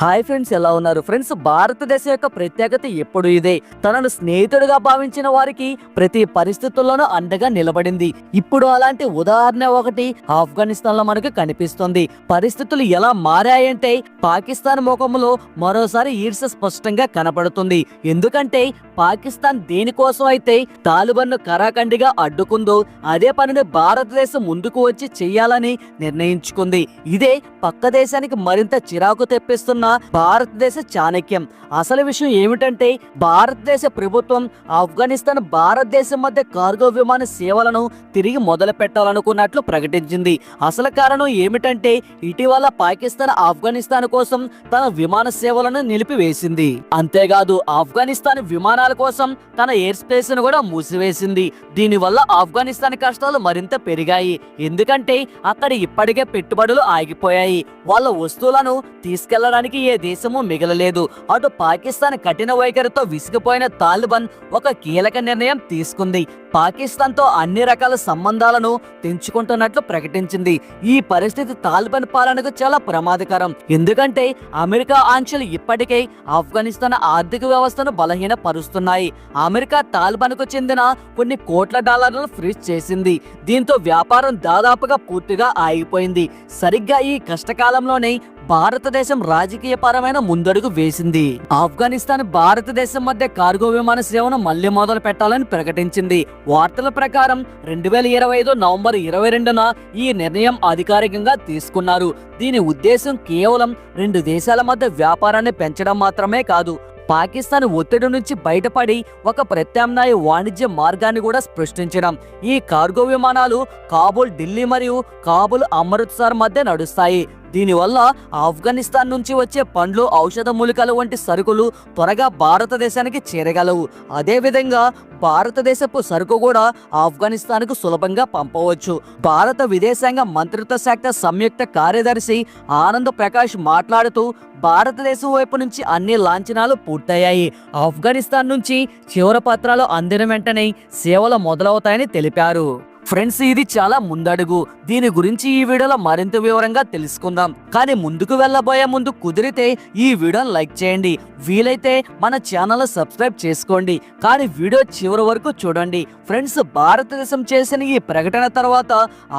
Hi friends ఎలా ఉన్నారు? Friends భారతదేశం యొక్క ప్రత్యేకత ఎప్పుడు ఇదే. తనను స్నేహితుడిగా భావించిన వారికి ప్రతి పరిస్థితుల్లోనూ అండగా నిలబడింది. ఇప్పుడు అలాంటి ఉదాహరణ ఒకటి ఆఫ్ఘనిస్తాన్లో మనకు కనిపిస్తుంది. పరిస్థితులు ఎలా మారాయంటే పాకిస్తాన్ ముఖంలో మరోసారి ఈర్ష స్పష్టంగా కనపడుతుంది. ఎందుకంటే పాకిస్తాన్ దేనికోసం అయితే తాలిబాన్ను కరాఖండిగా అడ్డుకుందో అదే పనిని భారతదేశం ముందుకు వచ్చి చేయాలని నిర్ణయించుకుంది. ఇదే పక్క దేశానికి మరింత చిరాకు తెప్పిస్తున్న భారతదేశ చాణక్యం. అసలు విషయం ఏమిటంటే భారతదేశ ప్రభుత్వం ఆఫ్ఘనిస్తాన్ భారతదేశం మధ్య కార్గో విమాన సేవలను తిరిగి మొదలు పెట్టాలనుకున్నట్లు ప్రకటించింది. అసలు కారణం ఏమిటంటే ఇటీవల పాకిస్తాన్ ఆఫ్ఘనిస్తాన్ కోసం తన విమాన సేవలను నిలిపివేసింది. అంతేకాదు ఆఫ్ఘనిస్తాన్ విమానాల కోసం తన ఎయిర్ స్పేస్ను కూడా మూసివేసింది. దీనివల్ల ఆఫ్ఘనిస్తాన్ కష్టాలు మరింత పెరిగాయి. ఎందుకంటే అక్కడ ఇప్పటికే పెట్టుబడులు ఆగిపోయాయి. వాళ్ళ వస్తువులను తీసుకెళ్ళడానికి ఏ దేశము మిగలలేదు. అటు పాకిస్తాన్ కఠిన వైఖరితో విసిగిపోయిన తాలిబాన్ ఒక కీలక నిర్ణయం తీసుకుంది. పాకిస్తాన్తో అన్ని రకాల సంబంధాలను తెంచుకుంటున్నట్లు ప్రకటించింది. ఈ పరిస్థితి తాలిబాన్ పాలనకు చాలా ప్రమాదకరం. ఎందుకంటే అమెరికా ఆంక్షలు ఇప్పటికే ఆఫ్ఘనిస్తాన్ ఆర్థిక వ్యవస్థను బలహీనపరుస్తున్నాయి. అమెరికా తాలిబాన్కు చెందిన కొన్ని కోట్ల డాలర్లను ఫ్రీజ్ చేసింది. దీంతో వ్యాపారం దాదాపుగా పూర్తిగా ఆగిపోయింది. సరిగ్గా ఈ కష్టకాలంలోనే భారతదేశం రాజకీయ పరమైన ముందడుగు వేసింది. ఆఫ్ఘనిస్తాన్ భారతదేశం మధ్య కార్గో విమాన సేవను మళ్ళీ మొదలు పెట్టాలని ప్రకటించింది. వార్తల ప్రకారం రెండు వేల ఇరవై ఐదు నవంబర్ ఇరవై రెండున ఈ నిర్ణయం అధికారికంగా తీసుకున్నారు. దీని ఉద్దేశం కేవలం రెండు దేశాల మధ్య వ్యాపారాన్ని పెంచడం మాత్రమే కాదు. పాకిస్తాన్ ఒత్తిడి నుంచి బయటపడి ఒక ప్రత్యామ్నాయ వాణిజ్య మార్గాన్ని కూడా సృష్టించడం ఈ కార్గో విమానాలు కాబూల్ ఢిల్లీ మరియు కాబూల్ అమృత్సర్ మధ్య నడుస్తాయి. దీనివల్ల ఆఫ్ఘనిస్తాన్ నుంచి వచ్చే పండ్లు ఔషధ మూలికలు వంటి సరుకులు త్వరగా భారతదేశానికి చేరగలవు. అదేవిధంగా భారతదేశపు సరుకు కూడా ఆఫ్ఘనిస్తాన్కు సులభంగా పంపవచ్చు. భారత విదేశాంగ మంత్రిత్వ శాఖ సంయుక్త కార్యదర్శి ఆనంద్ ప్రకాష్ మాట్లాడుతూ భారతదేశం వైపు నుంచి అన్ని లాంఛనాలు పూర్తయ్యాయి. ఆఫ్ఘనిస్తాన్ నుంచి చివర పత్రాలు అందిన వెంటనే సేవలు మొదలవుతాయని తెలిపారు. ఫ్రెండ్స్ ఇది చాలా ముందడుగు. దీని గురించి ఈ వీడియోలో మరింత వివరంగా తెలుసుకుందాం. కానీ ముందుకు వెళ్ళబోయే ముందు కుదిరితే ఈ వీడియోని లైక్ చేయండి. వీలైతే మన ఛానల్ సబ్స్క్రైబ్ చేసుకోండి. కానీ వీడియో చివరి వరకు చూడండి. ఫ్రెండ్స్ భారతదేశం చేసిన ఈ ప్రకటన తర్వాత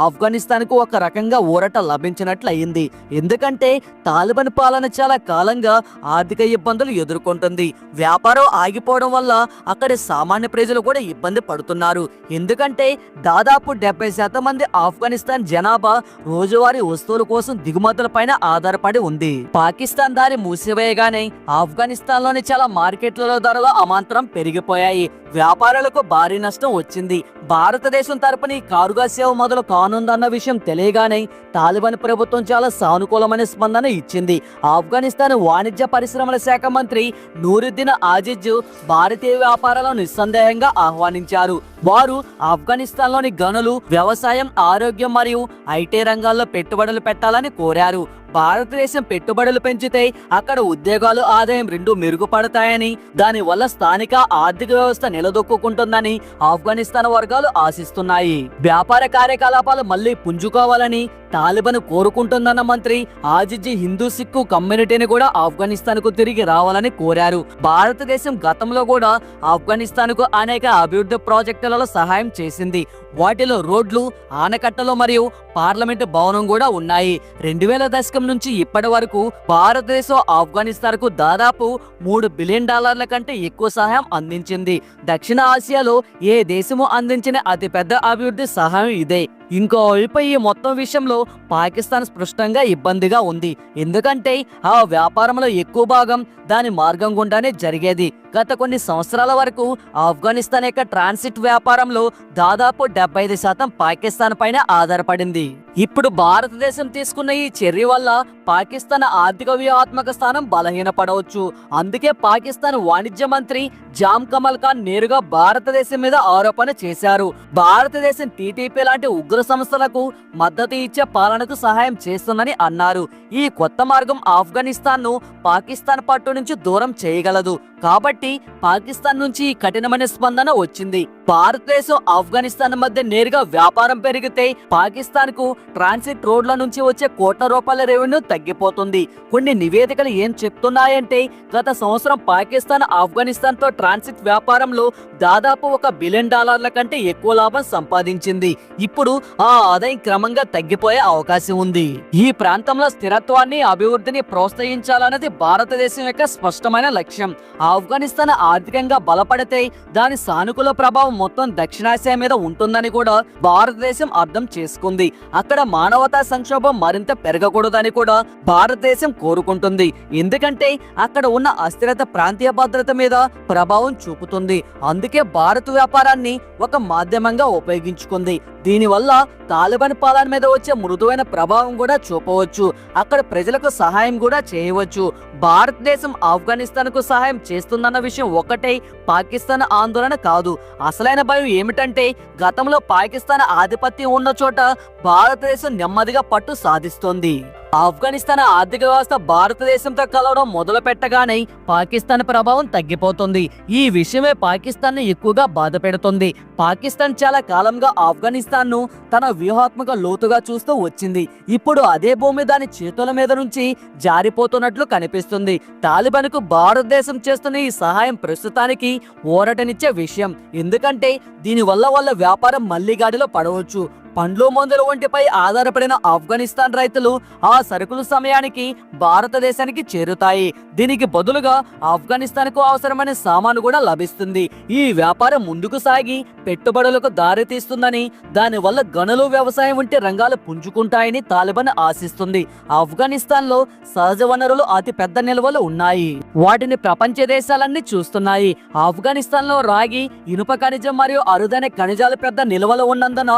ఆఫ్ఘనిస్తాన్కు ఒక రకంగా ఊరట లభించినట్లు అయింది ఎందుకంటే తాలిబాన్ పాలన చాలా కాలంగా ఆర్థిక ఇబ్బందులు ఎదుర్కొంటుంది. వ్యాపారం ఆగిపోవడం వల్ల అక్కడి సామాన్య ప్రజలు కూడా ఇబ్బంది పడుతున్నారు. ఎందుకంటే దాదాపు డెబ్బై శాతం మంది ఆఫ్ఘనిస్తాన్ జనాభా రోజువారీ వస్తువుల కోసం దిగుమతులపైన ఆధారపడి ఉంది. పాకిస్తాన్ దారి మూసివేయగానే ఆఫ్ఘనిస్తాన్లోని చాలా మార్కెట్లలో ధరలు అమాంతరం పెరిగిపోయాయి. వ్యాపారులకు భారీ నష్టం వచ్చింది. భారతదేశం తరపున ఈ కారుగా సేవ మొదలు కానుందన్న విషయం తెలియగానే తాలిబాన్ ప్రభుత్వం చాలా సానుకూలమైన స్పందన ఇచ్చింది. ఆఫ్ఘనిస్తాన్ వాణిజ్య పరిశ్రమల శాఖ మంత్రి నూరుద్దీన్ ఆజిజ్ భారతీయ వ్యాపారాలను నిస్సందేహంగా ఆహ్వానించారు. వారు ఆఫ్ఘనిస్తాన్లోని గనులు వ్యవసాయం ఆరోగ్యం మరియు ఐటీ రంగాల్లో పెట్టుబడులు పెట్టాలని కోరారు. భారతదేశం పెట్టుబడులు పెంచితే అక్కడ ఉద్యోగాలు ఆదాయం రెండు మెరుగుపడతాయని దానివల్ల స్థానిక ఆర్థిక వ్యవస్థ నిలదొక్కుంటుందని ఆఫ్ఘనిస్తాన్ వర్గాలు ఆశిస్తున్నాయి. వ్యాపార కార్యకలాపాలు మళ్ళీ పుంజుకోవాలని తాలిబాన్ కోరుకుంటుందన్న మంత్రి ఆజిజీ హిందూ సిక్కు కమ్యూనిటీని కూడా ఆఫ్ఘనిస్తాన్కు తిరిగి రావాలని కోరారు. భారతదేశం గతంలో కూడా ఆఫ్ఘనిస్తాన్కు అనేక అభివృద్ధి ప్రాజెక్టులలో సహాయం చేసింది. వాటిలో రోడ్లు ఆనకట్టలు మరియు పార్లమెంటు భవనం కూడా ఉన్నాయి. రెండు వేల దశక నుంచి ఇప్పటి వరకు భారతదేశం ఆఫ్ఘనిస్తాన్కు దాదాపు మూడు బిలియన్ డాలర్ల కంటే ఎక్కువ సహాయం అందించింది. దక్షిణ ఆసియాలో ఏ దేశము అందించిన అతిపెద్ద అభివృద్ధి సహాయం ఇదే. ఇంకో వైపు ఈ మొత్తం విషయంలో పాకిస్తాన్ స్పష్టంగా ఇబ్బందిగా ఉంది. ఎందుకంటే ఆ వ్యాపారంలో ఎక్కువ భాగం దాని మార్గం గుండానే జరిగేది. గత కొన్ని సంవత్సరాల వరకు ఆఫ్ఘనిస్తాన్ యొక్క ట్రాన్సిట్ వ్యాపారంలో దాదాపు డెబ్బై ఐదు శాతం పాకిస్తాన్ పైన ఆధారపడింది. ఇప్పుడు భారతదేశం తీసుకున్న ఈ చర్య వల్ల పాకిస్తాన్ ఆర్థిక వ్యూహాత్మక స్థానం బలహీనపడవచ్చు. అందుకే పాకిస్తాన్ వాణిజ్య మంత్రి జామ్ కమల్ ఖాన్ నేరుగా భారతదేశం మీద ఆరోపణ చేశారు. భారతదేశం టీటీపీ లాంటి ఉగ్ర పౌర సంస్థలకు మద్దతు ఇచ్చే పాలనకు సహాయం చేస్తుందని అన్నారు. ఈ కొత్త మార్గం ఆఫ్ఘనిస్తాన్ను పాకిస్తాన్ పట్టు నుంచి దూరం చేయగలదు. కాబట్టి పాకిస్తాన్ నుంచి ఈ కఠినమైన స్పందన వచ్చింది. భారతదేశం ఆఫ్ఘనిస్తాన్ మధ్య నేరుగా వ్యాపారం పెరిగితే పాకిస్తాన్కు ట్రాన్సిట్ రోడ్ల నుంచి వచ్చే కోట్ల రూపాయల రెవెన్యూ తగ్గిపోతుంది. కొన్ని నివేదికలు ఏం చెప్తున్నాయంటే గత సంవత్సరం పాకిస్తాన్ ఆఫ్ఘనిస్తాన్తో ట్రాన్సిట్ వ్యాపారంలో దాదాపు ఒక బిలియన్ డాలర్ల కంటే ఎక్కువ లాభం సంపాదించింది. ఇప్పుడు ఆ ఆదాయం క్రమంగా తగ్గిపోయే అవకాశం ఉంది. ఈ ప్రాంతంలో స్థిరత్వాన్ని అభివృద్ధిని ప్రోత్సహించాలన్నది భారతదేశం యొక్క స్పష్టమైన లక్ష్యం. ఆఫ్ఘనిస్తాన్ ఆర్థికంగా బలపడితే దాని సానుకూల ప్రభావం మొత్తం దక్షిణాసియా మీద ఉంటుందని కూడా భారతదేశం అర్థం చేసుకుంది. అక్కడ మానవతా సంక్షోభం మరింత పెరగకూడదని కూడా భారతదేశం కోరుకుంటుంది. ఎందుకంటే అక్కడ ఉన్న అస్థిరత ప్రాంతీయ భద్రత మీద ప్రభావం చూపుతుంది. అందుకే భారత్ వ్యాపారాన్ని ఒక మాధ్యమంగా ఉపయోగించుకుంది. దీనివల్ల తాలిబాన్ పాలన మీద వచ్చే మృదువైన ప్రభావం కూడా చూపవచ్చు. అక్కడ ప్రజలకు సహాయం కూడా చేయవచ్చు. భారతదేశం ఆఫ్ఘనిస్తాన్కు సహాయం చేస్తుందన్న విషయం ఒకటే పాకిస్తాన్ ఆందోళన కాదు. అసలైన భయం ఏమిటంటే గతంలో పాకిస్తాన్ ఆధిపత్యం ఉన్న చోట భారతదేశం నెమ్మదిగా పట్టు సాధిస్తోంది. ఆఫ్ఘనిస్తాన్ ఆర్థిక వ్యవస్థ భారతదేశంతో కలవడం మొదలు పెట్టగానే పాకిస్తాన్ ప్రభావం తగ్గిపోతుంది. ఈ విషయమే పాకిస్తాన్ని ఎక్కువగా బాధ పెడుతుంది. పాకిస్తాన్ చాలా కాలంగా ఆఫ్ఘనిస్తాన్ను తన వ్యూహాత్మక లోతుగా చూస్తూ వచ్చింది. ఇప్పుడు అదే భూమి దాని చేతుల మీద నుంచి జారిపోతున్నట్లు కనిపిస్తుంది. తాలిబాన్కు భారతదేశం చేస్తున్న ఈ సహాయం ప్రస్తుతానికి ఊరటనిచ్చే విషయం. ఎందుకంటే దీనివల్ల వాళ్ళ వ్యాపారం మళ్ళీ గాడిలో పడవచ్చు. పండ్లు మందుల వంటిపై ఆధారపడిన ఆఫ్ఘనిస్తాన్ రైతులు ఆ సరుకుల సమయానికి భారతదేశానికి చేరుతాయి. దీనికి బదులుగా ఆఫ్ఘనిస్తాన్కు అవసరమైన సామాను కూడా లభిస్తుంది. ఈ వ్యాపారం ముందుకు సాగి పెట్టుబడులకు దారితీస్తుందని దానివల్ల గనులు వ్యవసాయం వంటి రంగాలు పుంజుకుంటాయని తాలిబాన్ ఆశిస్తుంది. ఆఫ్ఘనిస్తాన్లో సహజ వనరులు అతి పెద్ద నిల్వలు ఉన్నాయి. వాటిని ప్రపంచ దేశాలన్నీ చూస్తున్నాయి. ఆఫ్ఘనిస్తాన్లో రాగి ఇనుప ఖనిజం మరియు అరుదైన ఖనిజాలు పెద్ద నిల్వలు ఉన్నందున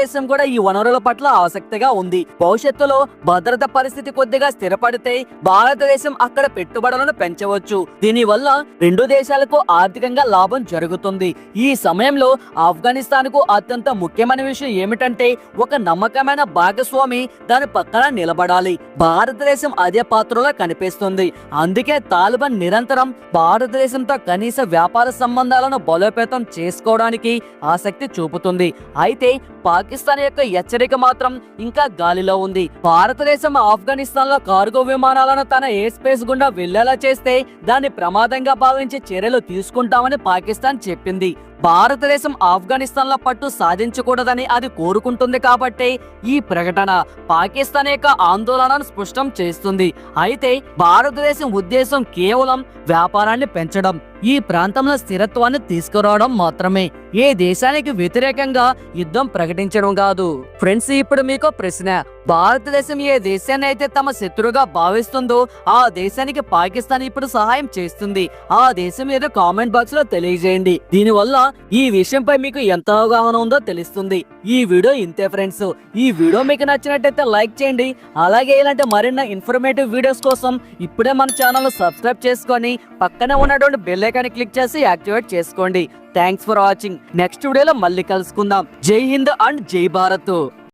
భారతదేశం కూడా ఈ వనరుల పట్ల ఆసక్తిగా ఉంది. భవిష్యత్తులో భద్రత పరిస్థితి కొద్దిగా స్థిరపడితే భారతదేశం అక్కడ పెట్టుబడులను పెంచవచ్చు. దీనివల్ల రెండు దేశాలకు ఆర్థికంగా లాభం జరుగుతుంది. ఈ సమయంలో ఆఫ్ఘనిస్తాన్కు అత్యంత ముఖ్యమైన విషయం ఏమిటంటే ఒక నమ్మకమైన భాగస్వామి దాని పక్కన నిలబడాలి. భారతదేశం అదే పాత్రలో కనిపిస్తుంది. అందుకే తాలిబాన్ నిరంతరం భారతదేశంతో కనీస వ్యాపార సంబంధాలను బలోపేతం చేసుకోవడానికి ఆసక్తి చూపుతుంది. అయితే పాకిస్తాన్ పాకిస్తాన్ యొక్క హెచ్చరిక మాత్రం ఇంకా గాలిలో ఉంది. భారతదేశం ఆఫ్ఘనిస్తాన్లో కార్గో విమానాలను తన ఎయిర్ స్పేస్ గుండా వెళ్ళేలా చేస్తే దాన్ని ప్రమాదంగా భావించి చర్యలు తీసుకుంటామని పాకిస్తాన్ చెప్పింది. భారతదేశం ఆఫ్ఘనిస్తాన్ పట్టు సాధించకూడదని అది కోరుకుంటుంది కాబట్టి ఈ ప్రకటన పాకిస్తాన్ యొక్క ఆందోళనను స్పష్టం చేస్తుంది. అయితే భారతదేశం ఉద్దేశం కేవలం వ్యాపారాన్ని పెంచడం ఈ ప్రాంతంలో స్థిరత్వాన్ని తీసుకురావడం మాత్రమే. ఏ దేశానికి వ్యతిరేకంగా యుద్ధం ప్రకటించడం కాదు. ఫ్రెండ్స్ ఇప్పుడు మీకు ప్రశ్న భారతదేశం ఏ దేశాన్ని అయితే తమ శత్రువుగా భావిస్తుందో ఆ దేశానికి పాకిస్తాన్ ఇప్పుడు సహాయం చేస్తుంది. ఆ దేశం ఏదో కామెంట్ బాక్స్లో తెలియజేయండి. దీనివల్ల ఈ విషయంపై మీకు ఎంత అవగాహన ఉందో తెలుస్తుంది. ఈ వీడియో ఇంతే ఫ్రెండ్స్. ఈ వీడియో మీకు నచ్చినట్టయితే లైక్ చేయండి. అలాగే ఇలాంటి మరిన్ని ఇన్ఫర్మేటివ్ వీడియోస్ కోసం ఇప్పుడే మన ఛానల్ సబ్స్క్రైబ్ చేసుకొని పక్కనే ఉన్నటువంటి బెల్ ఐకాన్ క్లిక్ చేసి యాక్టివేట్ చేసుకోండి. థ్యాంక్స్ ఫర్ వాచింగ్ నెక్స్ట్ వీడియోలో మళ్ళీ కలుసుకుందాం. జై హింద్ అండ్ జై భారత్.